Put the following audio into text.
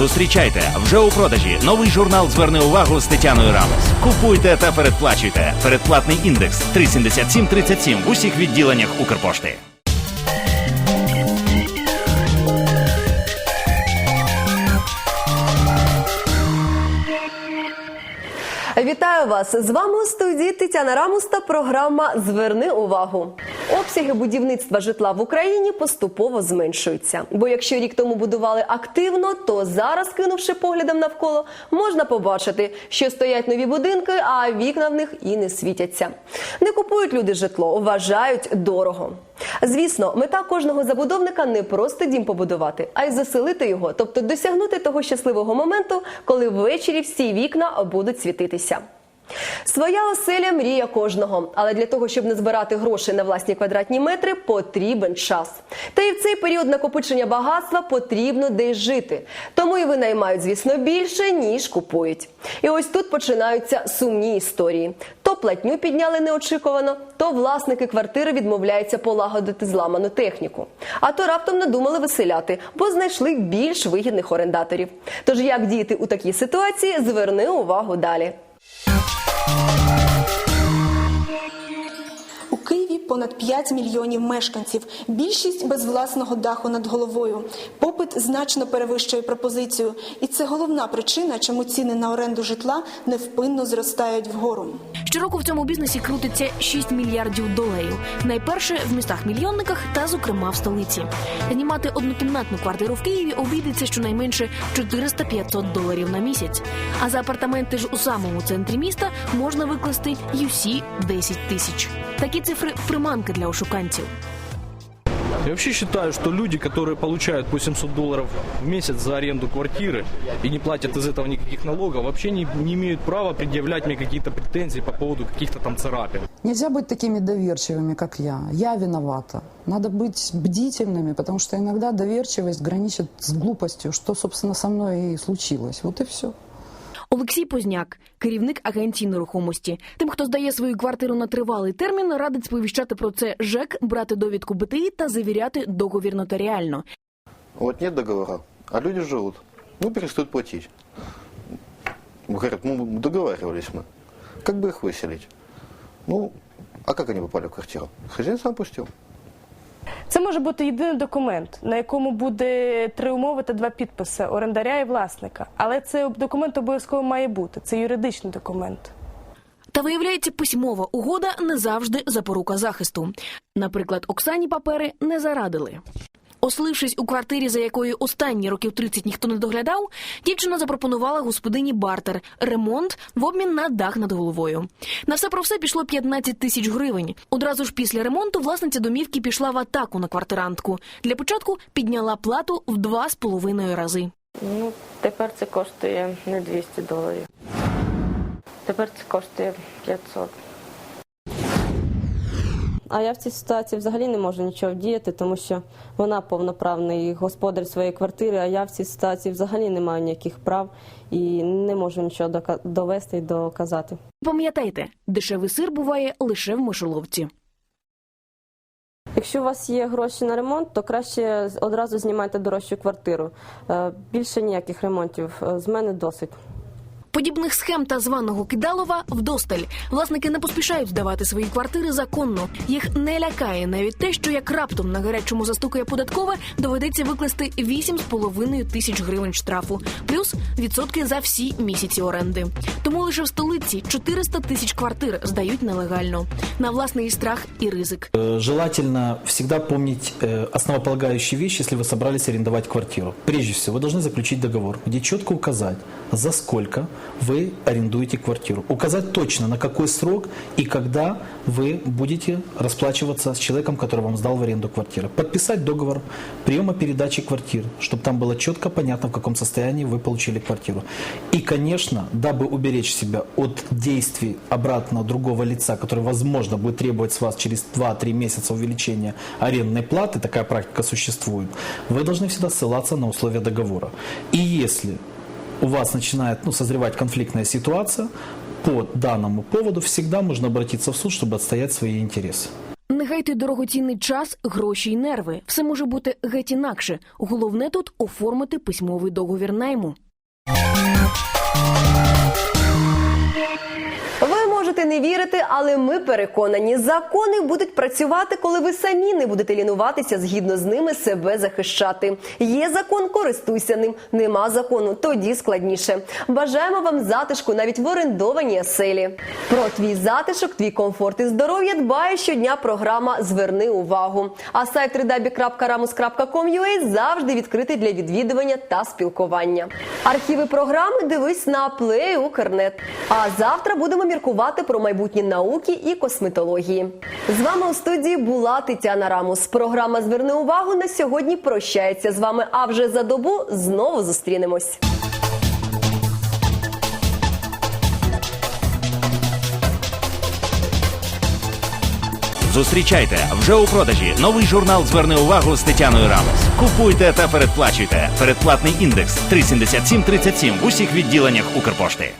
Зустрічайте вже у продажі новий журнал Зверни увагу з Тетяною Рамос. Купуйте та передплачуйте. Передплатний індекс 37737 в усіх відділеннях Укрпошти. Вітаю вас! З вами у студії Тетяна Рамус та програма Зверни увагу. Обсяги будівництва житла в Україні поступово зменшуються. Бо якщо рік тому будували активно, то зараз, кинувши поглядом навколо, можна побачити, що стоять нові будинки, а вікна в них і не світяться. Не купують люди житло, вважають дорого. Звісно, мета кожного забудовника не просто дім побудувати, а й заселити його, тобто досягнути того щасливого моменту, коли ввечері всі вікна будуть світитися. Своя оселя мрія кожного, але для того, щоб не збирати гроші на власні квадратні метри, потрібен час. Та і в цей період накопичення багатства потрібно десь жити. Тому і винаймають, звісно, більше ніж купують. І ось тут починаються сумні історії. То платню підняли неочікувано, то власники квартири відмовляються полагодити зламану техніку. А то раптом надумали виселяти, бо знайшли більш вигідних орендаторів. Тож як діяти у такій ситуації, зверни увагу далі. 5 мільйонів мешканців. Більшість без власного даху над головою. Попит значно перевищує пропозицію, і це головна причина, чому ціни на оренду житла невпинно зростають вгору. Щороку в цьому бізнесі крутиться 6 мільярдів доларів. Найперше в містах-мільйонниках та, зокрема, в столиці. Знімати однокімнатну квартиру в Києві обійдеться щонайменше 400-500 доларів на місяць. А за апартаменти ж у самому центрі міста можна викласти UC 10 тисяч. Такі цифри приманки для ошуканців. Я вообще считаю, что люди, которые получают по 700 долларов в месяц за аренду квартиры и не платят из этого никаких налогов, вообще не, не имеют права предъявлять мне какие-то претензии по поводу каких-то там царапин. Нельзя быть такими доверчивыми, как я. Я виновата. Надо быть бдительными, потому что иногда доверчивость граничит с глупостью, что, собственно, со мной и случилось. Вот и все. Олексій Позняк, керівник агенції нерухомості. Тим, хто здає свою квартиру на тривалий термін, радить сповіщати про це ЖЕК, брати довідку БТІ та завіряти договір нотаріально. Вот нет договора, а люди живут. Ну, перестают платить. Говорят, ну, договаривались мы. Как бы их выселить? Ну, а как они попали в квартиру? Хозяин сам пустил. Це може бути єдиний документ, на якому буде три умови та два підписи орендаря і власника. Але цей документ обов'язково має бути. Це юридичний документ. Та виявляється, письмова угода не завжди запорука захисту. Наприклад, Оксані папери не зарадили. Оселившись у квартирі, за якою останні років 30 ніхто не доглядав, дівчина запропонувала господині бартер ремонт в обмін на дах над головою. На все про все пішло 15 тисяч гривень. Одразу ж після ремонту власниця домівки пішла в атаку на квартирантку. Для початку підняла плату в два з половиною рази. Ну, тепер це коштує не 200 доларів. Тепер це коштує 500. А я в цій ситуації взагалі не можу нічого вдіяти, тому що вона повноправний господар своєї квартири, а я в цій ситуації взагалі не маю ніяких прав і не можу нічого довести і доказати. Пам'ятайте, дешевий сир буває лише в мишоловці. Якщо у вас є гроші на ремонт, то краще одразу знімайте дорожчу квартиру. Е, Більше ніяких ремонтів е, з мене досить. Подібних схем та званого кидалова вдосталь. Власники не поспішають здавати свої квартири законно. Їх не лякає навіть те, що як раптом на гарячому застукає податкове, доведеться викласти 8,5 тисяч гривень штрафу, плюс відсотки за всі місяці оренди. Тому лише в столиці 400 тисяч квартир здають нелегально на власний страх і ризик. Э, Желательно всегда помнить э, основополагающие вещи, если вы собрались арендовать квартиру. Прежде всего, вы должны заключить договор, где четко указать, За сколько вы арендуете квартиру. Указать точно, на какой срок и когда вы будете расплачиваться с человеком, который вам сдал в аренду квартиры. Подписать договор приема передачи квартир, чтобы там было четко понятно, в каком состоянии вы получили квартиру. И, конечно, дабы уберечь себя от действий обратно другого лица, который, возможно, будет требовать с вас через 2-3 месяца увеличения арендной платы, такая практика существует, вы должны всегда ссылаться на условия договора. И если у вас начинает ну, созревать конфликтная ситуация, по даному поводу всегда можно обратиться в суд, чтобы отстоять свои интересы. Не витрачайте дорогоцінний час, гроші й нерви. Все може бути геть інакше. Головне тут оформити письмовий договір найму. Не вірити, але ми переконані, закони будуть працювати, коли ви самі не будете лінуватися згідно з ними себе захищати. Є закон, користуйся ним. Нема закону, тоді складніше. Бажаємо вам затишку навіть в орендованій оселі. Про твій затишок, твій комфорт і здоров'я дбає щодня програма Зверни увагу. А сайт www.ramus.com.ua завжди відкритий для відвідування та спілкування. Архіви програми дивись на Play. А завтра будемо міркувати про майбутні науки і косметології. З вами у студії була Тетяна Рамус. Програма Зверни увагу на сьогодні прощається з вами. А вже за добу знову зустрінемось. Зустрічайте вже у продажі новий журнал Зверни увагу з Тетяною Рамос. Купуйте та передплачуйте. Передплатний індекс 37737 в усіх відділеннях Укрпошти.